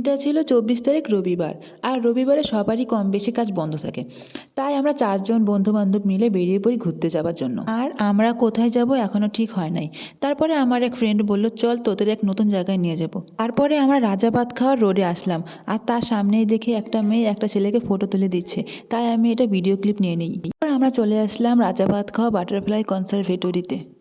এটা ছিল চব্বিশ তারিখ রবিবার। আর রবিবারে সবারই কম বেশি কাজ বন্ধ থাকে। তাই আমরা চারজন বন্ধু বান্ধব মিলে বেরিয়ে পড়ি ঘুরতে যাওয়ার জন্য। আর আমরা কোথায় যাব এখনও ঠিক হয় নাই। তারপরে আমার এক ফ্রেন্ড বলল, চল তোদের এক নতুন জায়গায় নিয়ে যাব। তারপরে আমরা রাজাবাদ খাওয়ার রোডে আসলাম। আর তার সামনেই দেখে একটা মেয়ে একটা ছেলেকে ফটো তুলে দিচ্ছে। তাই আমি এটা ভিডিও ক্লিপ নিয়ে নিই। আমরা চলে আসলাম রাজাবাদ খাওয়া বাটারফ্লাই কনসারভেটরিতে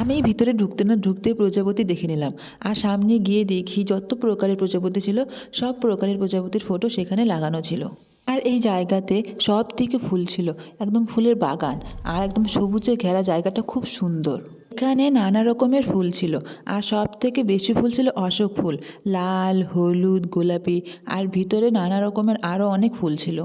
আমি ভিতরে ঢুকতে না ঢুকতে প্রজাপতি দেখে নিলাম। আর সামনে গিয়ে দেখি যত প্রকারের প্রজাপতি ছিল, সব প্রকারের প্রজাপতির ফটো সেখানে লাগানো ছিল। আর এই জায়গাতে সব থেকে ফুল ছিল, একদম ফুলের বাগান আর একদম সবুজে ঘেরা জায়গাটা খুব সুন্দর। এখানে নানা রকমের ফুল ছিল আর সব থেকে বেশি ফুল ছিল অশোক ফুল, লাল, হলুদ, গোলাপি আর ভিতরে নানা রকমের আরও অনেক ফুল ছিল।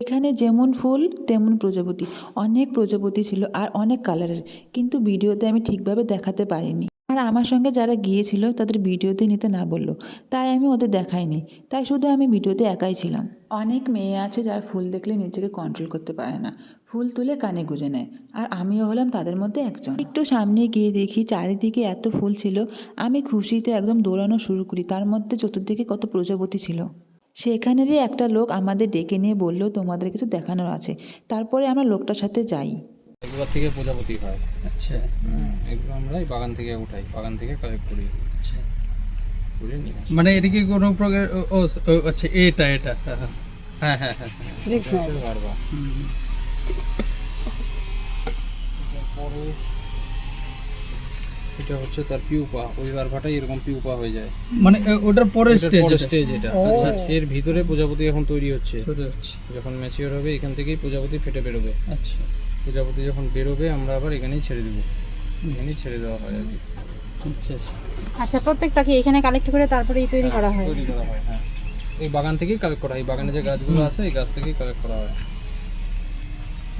এখানে যেমন ফুল, তেমন প্রজাপতি। অনেক প্রজাপতি ছিল আর অনেক কালারের কিন্তু ভিডিওতে আমি ঠিকভাবে দেখাতে পারিনি। আর আমার সঙ্গে যারা গিয়েছিল তাদের ভিডিওতে নিতে না বলল। তাই আমি ওদের দেখাইনি। তাই শুধু আমি ভিডিওতে একাই ছিলাম। অনেক মেয়ে আছে যারা ফুল দেখলে নিজেকে কন্ট্রোল করতে পারে না। ফুল তুলে কানে গুঁজে নেয়। আর আমিও হলাম তাদের মধ্যে একজন। একটু সামনে গিয়ে দেখি চারিদিকে এত ফুল ছিল। আমি খুশিতে একদম দৌড়ানো শুরু করি। তার মধ্যে চতুর্দিকে কত প্রজাপতি ছিল। সেখানেরই একটা লোক আমাদের ডেকে নিয়ে বলল, তোমাদের কিছু দেখানোর আছে। তারপরে আমরা লোকটার সাথে যাই। এগুলোর থেকে প্রজাপতি হয়। আচ্ছা। এগুলো আমরা এই বাগান থেকে উঠাই বাগান থেকে কালেক্ট করি। আচ্ছা। মানে এটা কি কোনো প্রকার ও আচ্ছা এটা এটা হ্যাঁ হ্যাঁ হ্যাঁ হ্যাঁ এটা হচ্ছে larva। এটা হচ্ছে তার পিউপা। ওই লার্ভাটাই এরকম পিউপা হয়ে যায়। মানে ওটার পরের স্টেজ স্টেজ এটা? আচ্ছা এর ভিতরে প্রজাপতি এখন তৈরি হচ্ছে। যখন ম্যাচিওর হবে এখান থেকেই প্রজাপতি ফেটে বেরোবে। আচ্ছা। প্রজাপতি যখন বেরোবে আমরা আবার এখানেই ছেড়ে দেবো। এখানেই ছেড়ে দেওয়া হয় আর কি। আচ্ছা আচ্ছা। আচ্ছা প্রত্যেকটাকে এখানে কালেক্ট করে তারপরেই তৈরি করা হয়। তৈরি করা হয় হ্যাঁ। এই বাগান থেকেই কালেক্ট করা হয়। এই বাগানে যে গাছগুলো আছে এই গাছ থেকেই কালেক্ট করা হয়।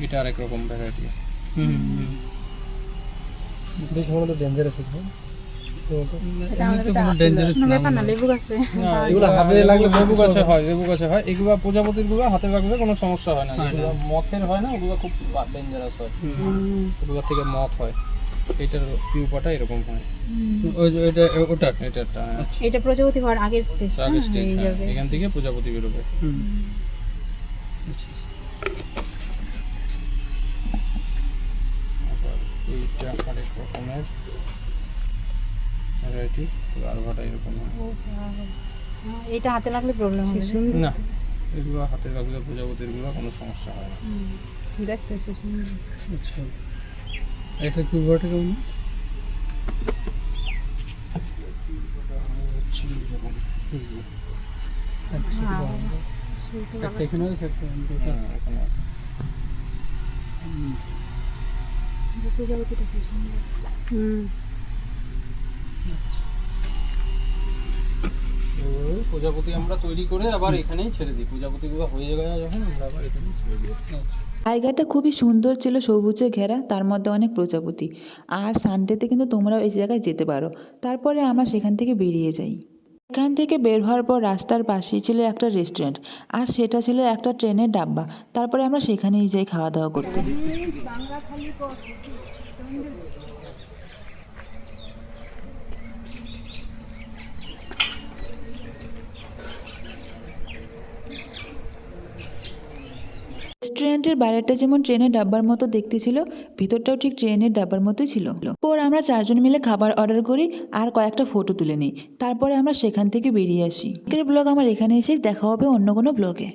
এটা আরেক রকম ভ্যারাইটি হুম হুম। ভালো তো কোনো প্রজাপতিরগুলো হাতে কোনো সমস্যা হয় না। যেগুলো মথের হয় না ওগুলো খুব ডেঞ্জারাস হয়। ওগুলো থেকে মথ হয়। এটার পিউপাটা এরকম হয়। ওই যে এটা ওটা হ্যাঁ। এটা প্রজাপতি হওয়ার আগের স্টেজ আগের স্টেজ এখান থেকে প্রজাপতি বেরোবে। আচ্ছা আচ্ছা। এইটা আরেক রকমের। ভ্যারাইটি লার্ভাটা এরকম এটা হাতে লাগলে প্রবলেম হবে না? এগুলো হাতে লাগলে প্রজাপতিরগুলো কোনো সমস্যা হয় না। দেখতে আচ্ছা এটা কি বটে কেমন? আচ্ছা এখানে। হ্যাঁ, এখানে প্রজাপতিটা হুম। প্রজাপতি আমরা তৈরি করে আবার এখানেই ছেড়ে দিই। প্রজাপতিগুলো হয়ে যায় যখন আমরা আবার এখানেই ছেড়ে দিই। জায়গাটা খুবই সুন্দর ছিল সবুজে ঘেরা তার মধ্যে অনেক প্রজাপতি। আর সানডেতে কিন্তু তোমরাও এই জায়গায় যেতে পারো। তারপরে আমরা সেখান থেকে বেরিয়ে যাই। এখান থেকে বের হওয়ার পর রাস্তার পাশেই ছিল একটা রেস্টুরেন্ট আর সেটা ছিল একটা ট্রেনের ডাব্বা। তারপরে আমরা সেখানেই যাই খাওয়া দাওয়া করতে। রেস্টুরেন্টের বাইরেটা যেমন ট্রেনের ডাব্বার মতো দেখতে ছিল, ভিতরটাও ঠিক ট্রেনের ডাব্বার মতোই ছিল। পর আমরা চারজন মিলে খাবার অর্ডার করি আর কয়েকটা ফটো তুলে নিই। তারপরে আমরা সেখান থেকে বেরিয়ে আসি। ব্লগ আমার এখানে এসে দেখা হবে অন্য কোনো ব্লগে।